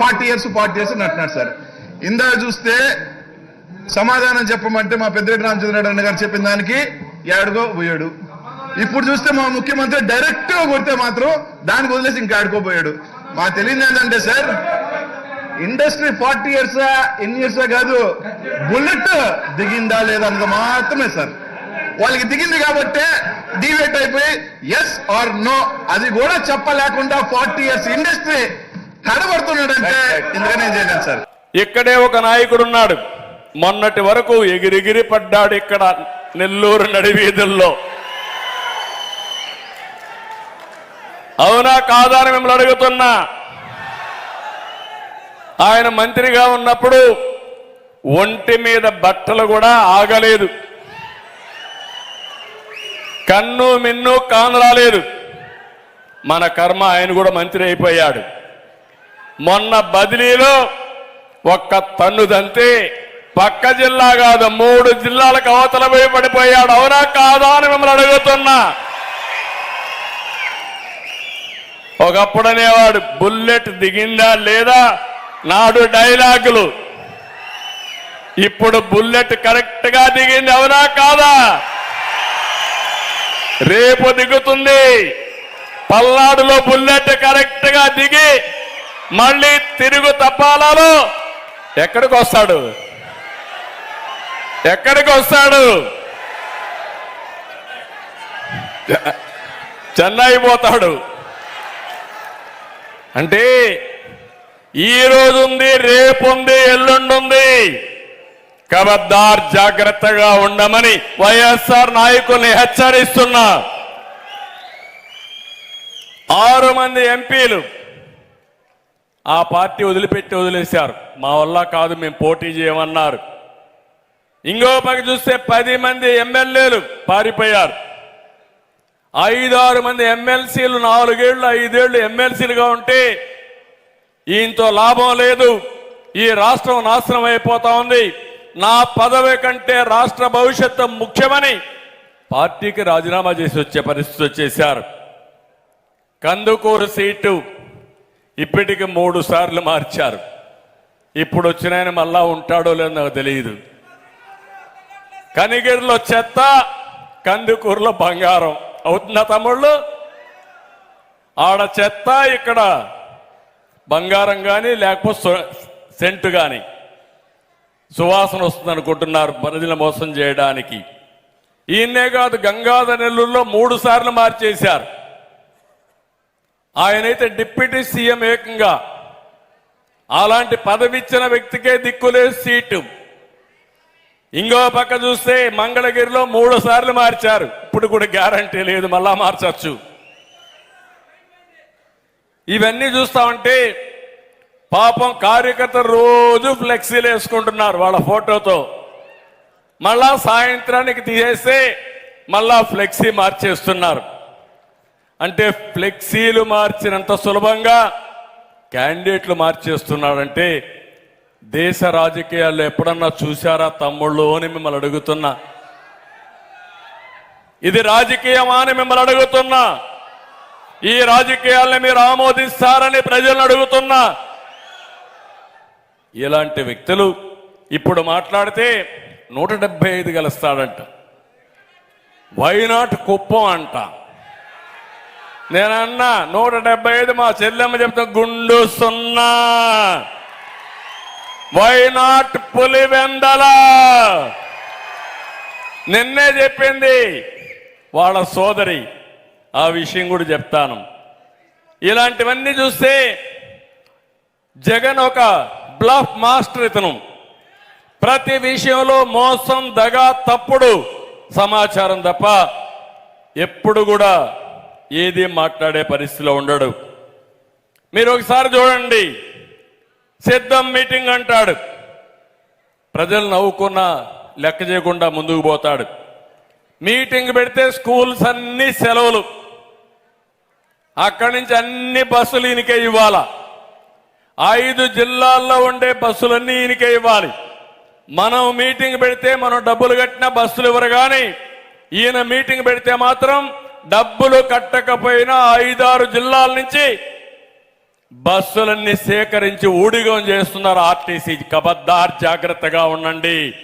Forty years forty years అని అంటున్నాడు sir. ఇందాక చూస్తే సమాధానం చెప్పమంటే మా పెద్దిరెడ్డి రామచంద్రరెడ్డి గారు చెప్పిన దానికి ఏడుగో పోయాడు. ఇప్పుడు చూస్తే మా ముఖ్యమంత్రి డైరెక్ట్గా కొడితే మాత్రం దానికి వదిలేసి ఇంకా ఆడుకోపోయాడు మా తెలియదు ఏంటంటే సార్ ఇండస్ట్రీ ఫార్టీ ఇయర్స్ ఎన్ని ఇయర్స్ కాదు బుల్లెట్ దిగిందా లేదా అన్నది మాత్రమే సార్. వాళ్ళకి దిగింది కాబట్టి డివేట్ అయిపోయి ఎస్ ఆర్ నో అది కూడా చెప్పలేకుండా ఫార్టీ ఇయర్స్ ఇండస్ట్రీ తడబడుతున్నాడంటే ఇందుకనే చేయలేదు సార్? ఇక్కడే ఒక నాయకుడు ఉన్నాడు. మొన్నటి వరకు ఎగిరిగిరి పడ్డాడు ఇక్కడ నెల్లూరు నడివీధుల్లో అవునా కాదా అని మిమ్మల్ని అడుగుతున్నా. ఆయన మంత్రిగా ఉన్నప్పుడు ఒంటి మీద బట్టలు కూడా ఆగలేదు. కన్ను మిన్ను కానరాలేదు. మన కర్మ ఆయన కూడా మంత్రి అయిపోయాడు. మొన్న బదిలీలో ఒక్క తన్నుదంతే పక్క జిల్లా కాదు మూడు జిల్లాలకు అవతల పోయి పడిపోయాడు. అవునా కాదా అని మిమ్మల్ని అడుగుతున్నా. ఒకప్పుడు అనేవాడు బుల్లెట్ దిగిందా లేదా? నాడు డైలాగులు. ఇప్పుడు బుల్లెట్ కరెక్ట్గా దిగింది అవునా కాదా? రేపు దిగుతుంది. పల్నాడులో బుల్లెట్ కరెక్ట్గా దిగి మళ్ళీ తిరుగు తప్పాలలో ఎక్కడికి వస్తాడు? ఎక్కడికి వస్తాడు? చెన్నై పోతాడు. అంటే ఈ రోజు ఉంది రేపు ఉంది ఎల్లుండి ఉంది కబద్దార్ జాగ్రత్తగా ఉండమని వైఎస్ఆర్ నాయకుల్ని హెచ్చరిస్తున్నా. ఆరు మంది ఎంపీలు ఆ పార్టీ వదిలిపెట్టి వదిలేశారు. మా వల్ల కాదు మేము పోటీ చేయమన్నారు. ఇంకో పక్క చూస్తే పది మంది ఎమ్మెల్యేలు పారిపోయారు. ఐదారు మంది ఎమ్మెల్సీలు నాలుగేళ్ళు ఐదేళ్ళు ఎమ్మెల్సీలుగా ఉంటే ఈయంతో లాభం లేదు. ఈ రాష్ట్రం నాశనం అయిపోతా ఉంది. నా పదవి కంటే రాష్ట్ర భవిష్యత్తు ముఖ్యమని పార్టీకి రాజీనామా చేసి వచ్చే పరిస్థితి వచ్చేశారు. కందుకూరు సీటు ఇప్పటికి మూడు సార్లు మార్చారు. ఇప్పుడు వచ్చిన ఆయన మళ్ళా ఉంటాడో లేదో నాకు తెలియదు. కనిగిరిలో చెత్త కందుకూరులో బంగారం. అవుతుందా తమ్ముళ్ళు? ఆడ చెత్త ఇక్కడ బంగారం కానీ లేకపోతే సు- సెంటు కానీ సువాసన వస్తుంది అనుకుంటున్నారు ప్రజలు మోసం చేయడానికి. ఈయనే కాదు గంగాధర నెల్లూరులో మూడు సార్లు మార్చేశారు. ఆయనైతే డిప్యూటీ సీఎం ఏకంగా. అలాంటి పదవిచ్చిన వ్యక్తికే దిక్కులేదు సీటు. ఇంకో పక్క చూస్తే మంగళగిరిలో మూడు సార్లు మార్చారు. ఇప్పుడు కూడా గ్యారంటీ లేదు మళ్ళా మార్చచ్చు. ఇవన్నీ చూస్తా ఉంటే పాపం కార్యకర్తలు రోజు ఫ్లెక్సీలు వేసుకుంటున్నారు వాళ్ళ ఫోటోతో. మళ్ళా సాయంత్రానికి తీసేస్తే మళ్ళా ఫ్లెక్సీ మార్చేస్తున్నారు. అంటే ఫ్లెక్సీలు మార్చినంత సులభంగా క్యాండిడేట్లు మార్చేస్తున్నాడంటే దేశ రాజకీయాల్లో ఎప్పుడన్నా చూశారా తమ్ముళ్ళు అని మిమ్మల్ని అడుగుతున్నా. ఇది రాజకీయమా అని మిమ్మల్ని అడుగుతున్నా. ఈ రాజకీయాల్ని మీరు ఆమోదిస్తారని ప్రజలను అడుగుతున్నా. ఇలాంటి వ్యక్తులు ఇప్పుడు మాట్లాడితే నూట డెబ్బై ఐదు గెలుస్తాడంట. వైనాట్ కుప్పం అంట. నేనన్నా నూట డెబ్బై ఐదు మా చెల్లెమ్మ చెప్తా గుండు సున్నా. వైనాట్ పులివెందల నిన్నే చెప్పింది వాళ్ళ సోదరి. ఆ విషయం కూడా చెప్తాను. ఇలాంటివన్నీ చూస్తే జగన్ ఒక బ్లఫ్ మాస్టర్ ఇతను. ప్రతి విషయంలో మోసం దగా తప్పుడు సమాచారం తప్ప ఎప్పుడు కూడా ఏది మాట్లాడే పరిస్థితిలో ఉండడు. మీరు ఒకసారి చూడండి. సిద్ధం మీటింగ్ అంటాడు. ప్రజలు నవ్వుకున్న లెక్క చేయకుండా ముందుకు పోతాడు. మీటింగ్ పెడితే స్కూల్స్ అన్ని సెలవులు. అక్కడి నుంచి అన్ని బస్సులు ఈయనకే ఇవ్వాల? ఐదు జిల్లాల్లో ఉండే బస్సులన్నీ ఈయనకే ఇవ్వాలి. మనం మీటింగ్ పెడితే మనం డబ్బులు కట్టిన బస్సులు ఇవ్వరు కానీ ఈయన మీటింగ్ పెడితే మాత్రం డబ్బులు కట్టకపోయినా ఐదారు జిల్లాల నుంచి బస్సులన్నీ సేకరించి ఊడిగం చేస్తున్నారు ఆర్టీసీ. కబద్దార్ జాగ్రత్తగా ఉండండి.